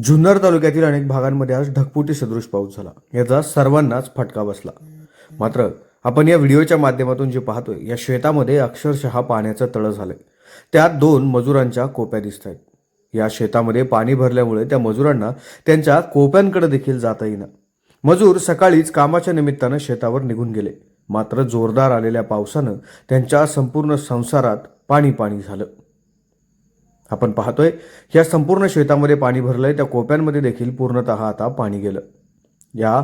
जुन्नर तालुक्यातील अनेक भागांमध्ये आज ढगफुटी सदृश पाऊस झाला. याचा सर्वांनाच फटका बसला. मात्र आपण या व्हिडिओच्या माध्यमातून जे पाहतोय या शेतामध्ये अक्षरशः पाण्याचं तळं झालंय. त्यात दोन मजुरांच्या कोप्या दिसत आहेत. या शेतामध्ये पाणी भरल्यामुळे त्या मजुरांना त्यांच्या कोप्यांकडे देखील जाता येईना. मजूर सकाळीच कामाच्या निमित्तानं शेतावर निघून गेले. मात्र जोरदार आलेल्या पावसानं त्यांच्या संपूर्ण संसारात पाणी पाणी झालं. आपण पाहतोय या संपूर्ण शेतामध्ये पाणी भरलंय. त्या कोप्यांमध्ये देखील पूर्णतः आता पाणी गेलं. या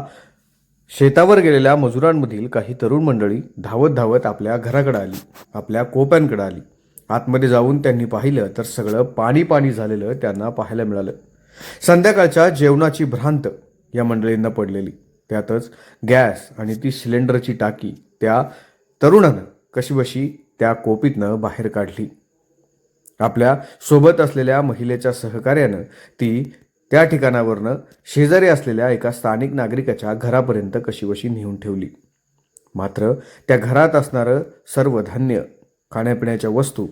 शेतावर गेलेल्या मजुरांमधील काही तरुण मंडळी धावत धावत आपल्या घराकडे आली आपल्या कोप्यांकडे आली. आतमध्ये जाऊन त्यांनी पाहिलं तर सगळं पाणी पाणी झालेलं त्यांना पाहायला मिळालं. संध्याकाळच्या जेवणाची भ्रांत या मंडळींना पडलेली. त्यातच गॅस आणि ती सिलेंडरची टाकी त्या तरुणानं कशीबशी त्या कोपीतनं बाहेर काढली. आपल्यासोबत असलेल्या महिलेच्या सहकार्यानं ती त्या ठिकाणावरनं शेजारी असलेल्या एका स्थानिक नागरिकाच्या घरापर्यंत कशीबशी नेऊन ठेवली. मात्र त्या घरात असणारं सर्व धान्य खाण्यापिण्याच्या वस्तू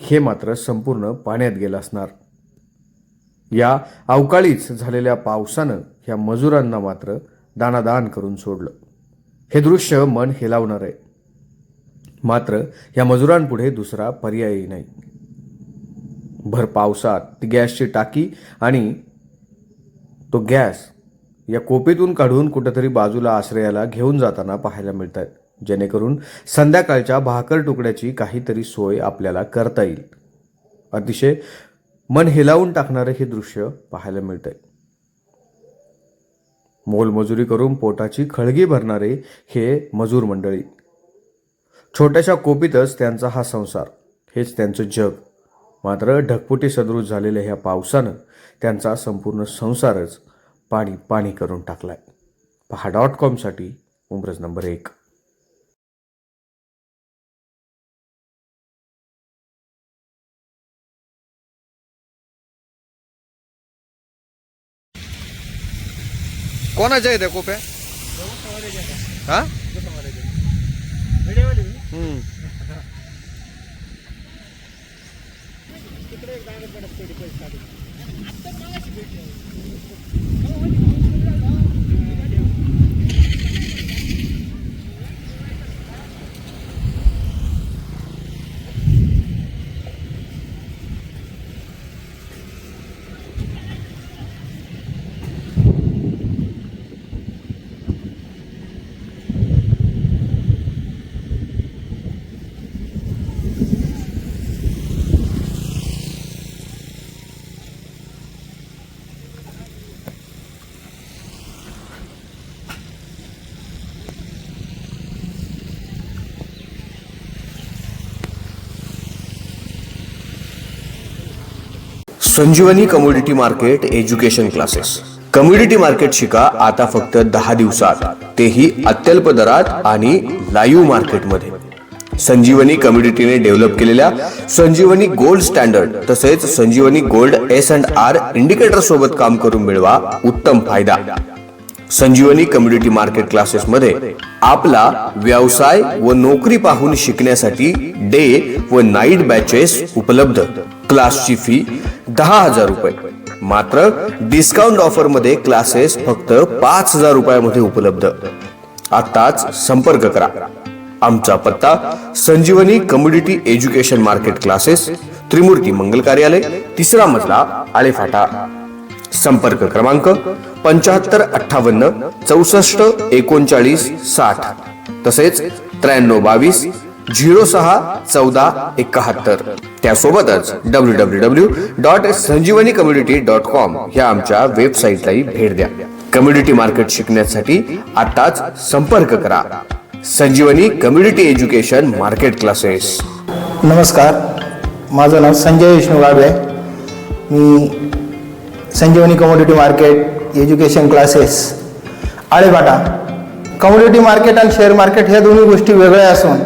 हे मात्र संपूर्ण पाण्यात गेलं असणार. या अवकाळीच झालेल्या पावसानं ह्या मजुरांना मात्र दानादान करून सोडलं. हे दृश्य मन हेलावणार आहे. मात्र या मजुरांपुढे दुसरा पर्यायही नाही. भर पावसात ती गॅसची टाकी आणि तो गॅस या कोपीतून काढून कुठेतरी बाजूला आश्रयाला घेऊन जाताना पाहायला मिळत आहेत जेणेकरून संध्याकाळच्या भाकर तुकड्याची काहीतरी सोय आपल्याला करता येईल. अतिशय मन हेलावून टाकणारं हे दृश्य पाहायला मिळत आहे मोलमजुरी करून पोटाची खळगी भरणारे हे मजूर मंडळी. छोट्याशा कोपीतच त्यांचा हा संसार हेच त्यांचं जग. मात्र ढगफुटी सदृश झालेल्या ह्या पावसानं त्यांचा संपूर्ण संसारच पाणी पाणी करून टाकलाय. पहा डॉट कॉमसाठी उमरज नंबर एक. कोणाच्या आहेत त्या कोप्या हा? ഇവിടെ ചെടി പോയി Sanjivani community market education classes. Community market शिका आता फक्त दहा दिवसात. तेही अत्यल्प दरात आणि लाईव्ह मार्केटमध्ये. संजीवनी कम्युनिटीने डेव्हलप केलेल्या संजीवनी गोल्ड स्टँडर्ड तसेच Sanjivani gold S and R indicator सोबत काम करून मिळवा उत्तम फायदा. संजीवनी कम्युनिटी मार्केट क्लासेस मध्ये आपला व्यवसाय व नोकरी पाहून शिकण्यासाठी डे व नाईट बॅचेस उपलब्ध. क्लासची फी दहा हजार रुपये. मात्र डिस्काउंट ऑफरमध्ये क्लासेस फक्त पाच हजार रुपयामध्ये उपलब्ध. आताच संपर्क करा. आमचा पत्ता Sanjivani community education market classes Trimurti मंगल कार्यालय तिसरा मजला आळेफाटा. संपर्क क्रमांक पंच्याहत्तर अठ्ठावन्न चौसष्ट एकोणचाळीस साठ. तसेच त्र्याण्णव बावीस झिरो सहा चौदा एकाहत्तर. त्यासोबतच W W W dot Sanjivani community dot com ह्या आमच्या वेबसाईटलाही भेट द्या. कम्युनिटी मार्केट शिकण्यासाठी आताच संपर्क करा. Sanjivani community education market classes नमस्कार. माझं नाव संजय विष्णू गाडवे मी Sanjivani commodity market education classes Alephata. Commodity market आणि शेअर मार्केट ह्या दोन्ही गोष्टी वेगळ्या असून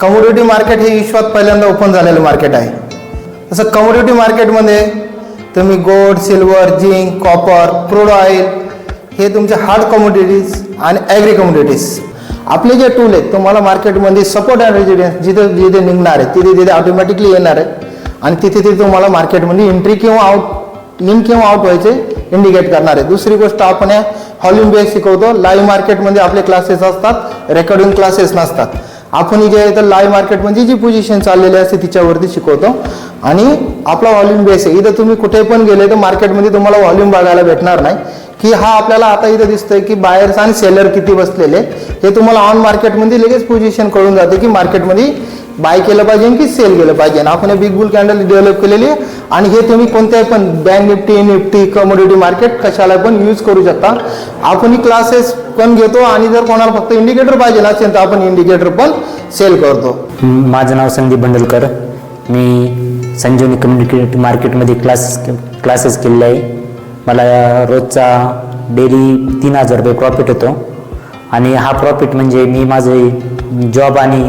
कमोडिटी मार्केट हे विश्वात पहिल्यांदा ओपन झालेलं मार्केट आहे. तसं कमोडिटी मार्केटमध्ये तुम्ही gold silver zinc copper crude oil हे तुमचे हार्ड कमोडिटीज आणि ॲग्री कमोडिटीज आपले जे टूल आहेत तुम्हाला मार्केटमध्ये सपोर्ट अँड रेजिडेन्स जिथे जिथे निघणार आहे तिथे तिथे ऑटोमॅटिकली येणार आहे. आणि तिथे तिथे तुम्हाला मार्केटमध्ये एंट्री किंवा आउट इन किंवा आउट व्हायचे इंडिकेट करणार आहे. दुसरी गोष्ट आपण या हॉल्यूम बेस शिकवतो लाईव्ह मार्केटमध्ये आपले क्लासेस असतात रेकॉर्डिंग क्लासेस नसतात. आपण जे आहे तर लाईव्ह मार्केटमध्ये जी पोझिशन चाललेली असते तिच्यावरती शिकवतो. आणि आपला व्हॉल्यूम बेस आहे. इथं तुम्ही कुठे पण गेले तर मार्केटमध्ये तुम्हाला व्हॉल्यूम बघायला भेटणार नाही. की हा आपल्याला आता इथं दिसतोय की बायर्स आणि सेलर किती बसलेले हे तुम्हाला ऑन मार्केटमध्ये लगेच पोझिशन कळून जाते की मार्केटमध्ये बाय केलं पाहिजे की सेल केलं पाहिजे. आपण बिग बुल कॅन्डल डेव्हलप केलेली आहे. आणि हे तुम्ही कोणत्याही पण bank Nifty Nifty commodity market कशाला पण यूज करू शकता. आपण क्लासेस पण घेतो आणि जर कोणाला फक्त इंडिकेटर पाहिजे असेल तर आपण इंडिकेटर पण सेल करतो. माझं नाव संदीप बंडलकर. मी संजीवनी कम्युनिकेट मार्केटमध्ये क्लासेस क्लासेस केलेले आहे. मला रोजचा डेली तीन हजार रुपये प्रॉफिट होतो. आणि हा प्रॉफिट म्हणजे मी माझे जॉब आणि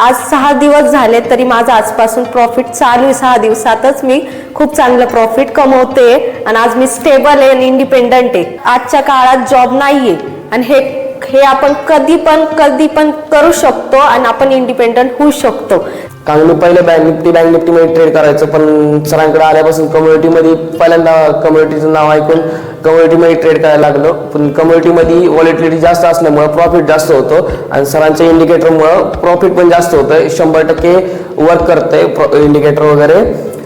आज सहा दिवस झाले तरी माझं आजपासून प्रॉफिट चालू आहे. सहा दिवसातच मी खूप चांगलं प्रॉफिट कमवते. आणि आज मी स्टेबल आहे आणि इंडिपेंडंट आहे. आजच्या काळात जॉब नाहीये. आणि हे हे आपण कधी पण कधी पण करू शकतो आणि आपण इंडिपेंडंट होऊ शकतो. कारण मी पहिले बँक निफ्टी बँक निफ्टीमध्ये ट्रेड करायचो पण सरांकडे आल्यापासून कम्युनिटीमध्ये पहिल्यांदा कम्युनिटीचं नाव ऐकून कम्युनिटीमध्ये ट्रेड करायला लागलो. पण कम्युनिटीमध्ये व्हॉलिटिलिटी जास्त असल्यामुळं प्रॉफिट जास्त होतो आणि सरांच्या इंडिकेटरमुळं प्रॉफिट पण जास्त होतं शंभर टक्के वर्क करतंय इंडिकेटर वगैरे.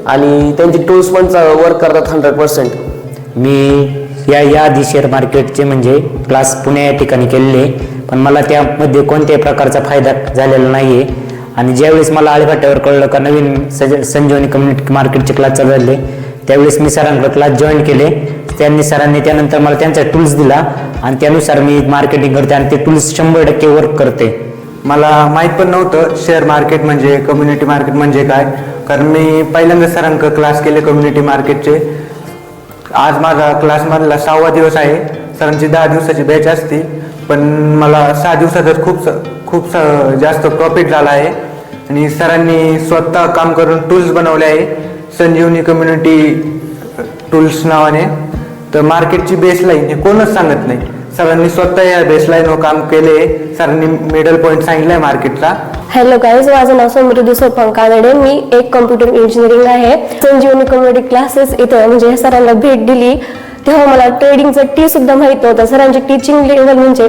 आणि त्यांची टूल्स पण वर्क करतात हंड्रेड पर्सेंट मी या या आधी शेअर मार्केटचे म्हणजे क्लास पुणे या ठिकाणी केलेले. पण मला त्यामध्ये कोणत्याही प्रकारचा फायदा झालेला नाही आहे आणि ज्यावेळेस मला आळीभाट्यावर कळलं का नवीन सज संजीवनी कम्युनिटी मार्केटचे क्लास चालू झाले त्यावेळेस मी सरांकडे क्लास जॉईन केले. त्यांनी सरांनी त्यानंतर मला त्यांचा टूल्स दिला आणि त्यानुसार मी मार्केटिंग करते आणि ते टूल्स शंभर टक्के वर्क करते. मला माहीत पण नव्हतं शेअर मार्केट म्हणजे कम्युनिटी मार्केट म्हणजे काय. कारण मी पहिल्यांदा सरांक क्लास केले कम्युनिटी मार्केटचे आज माझा क्लासमधला सहावा दिवस आहे. सरांची दहा दिवसाची बॅच असती. पण मला सहा दिवसातच खूप स- खूप स- जास्त प्रॉफिट झाला आहे. आणि सरांनी स्वतः काम करून टूल्स बनवले आहे. संजीवनी कम्युनिटी टूल्स नावाने. तर मार्केटची बेसलाईन हे कोणच सांगत नाही. सरांनी स्वतः या बेसलाईनवर काम केले. सरांनी मिडल पॉईंट सांगितलाय मार्केटला हॅलो गाईज माझं नाव समृद्धी सोपान कानडे. मी एक कम्प्युटर इंजिनिअरिंग आहे. संजीवनी कम्युनिटी क्लासेस इथं म्हणजे सरांना भेट दिली. तेव्हा मला ट्रेडिंगचं टी सुद्धा माहीत नव्हतं. सरांची टीचिंग लेवल म्हणजे